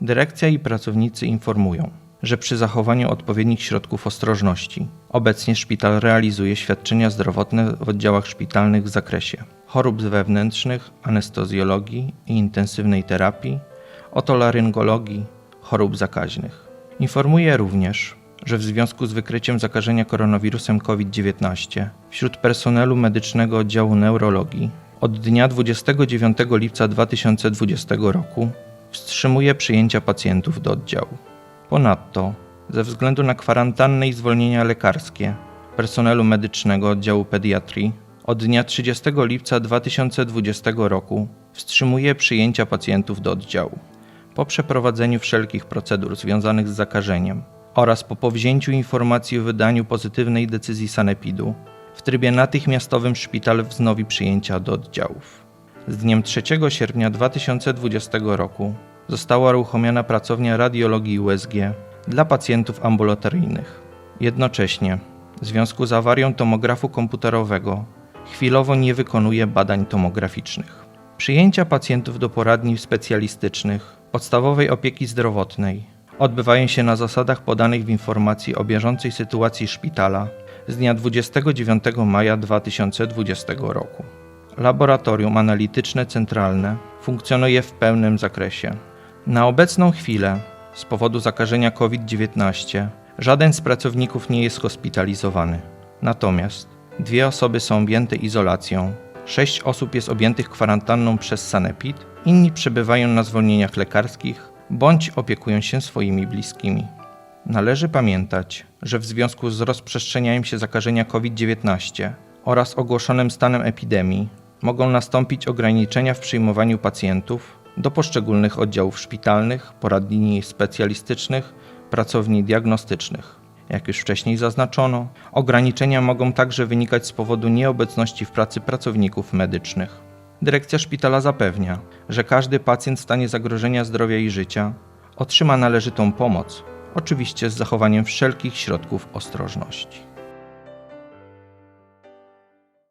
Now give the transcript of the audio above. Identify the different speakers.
Speaker 1: Dyrekcja i pracownicy informują, że przy zachowaniu odpowiednich środków ostrożności obecnie szpital realizuje świadczenia zdrowotne w oddziałach szpitalnych w zakresie chorób wewnętrznych, anestezjologii i intensywnej terapii, otolaryngologii, chorób zakaźnych. Informuje również, że w związku z wykryciem zakażenia koronawirusem COVID-19 wśród personelu medycznego oddziału neurologii od dnia 29 lipca 2020 roku wstrzymuje przyjęcia pacjentów do oddziału. Ponadto, ze względu na kwarantannę i zwolnienia lekarskie personelu medycznego oddziału pediatrii, od dnia 30 lipca 2020 roku wstrzymuje przyjęcia pacjentów do oddziału. Po przeprowadzeniu wszelkich procedur związanych z zakażeniem oraz po powzięciu informacji o wydaniu pozytywnej decyzji sanepidu, w trybie natychmiastowym szpital wznowi przyjęcia do oddziałów. Z dniem 3 sierpnia 2020 roku została uruchomiona pracownia radiologii USG dla pacjentów ambulatoryjnych. Jednocześnie, w związku z awarią tomografu komputerowego, chwilowo nie wykonuje badań tomograficznych. Przyjęcia pacjentów do poradni specjalistycznych podstawowej opieki zdrowotnej odbywają się na zasadach podanych w informacji o bieżącej sytuacji szpitala z dnia 29 maja 2020 roku. Laboratorium analityczne centralne funkcjonuje w pełnym zakresie. Na obecną chwilę, z powodu zakażenia COVID-19, żaden z pracowników nie jest hospitalizowany. Natomiast dwie osoby są objęte izolacją, sześć osób jest objętych kwarantanną przez Sanepid, inni przebywają na zwolnieniach lekarskich bądź opiekują się swoimi bliskimi. Należy pamiętać, że w związku z rozprzestrzenianiem się zakażenia COVID-19 oraz ogłoszonym stanem epidemii mogą nastąpić ograniczenia w przyjmowaniu pacjentów do poszczególnych oddziałów szpitalnych, poradni specjalistycznych, pracowni diagnostycznych. Jak już wcześniej zaznaczono, ograniczenia mogą także wynikać z powodu nieobecności w pracy pracowników medycznych. Dyrekcja szpitala zapewnia, że każdy pacjent w stanie zagrożenia zdrowia i życia otrzyma należytą pomoc, oczywiście z zachowaniem wszelkich środków ostrożności.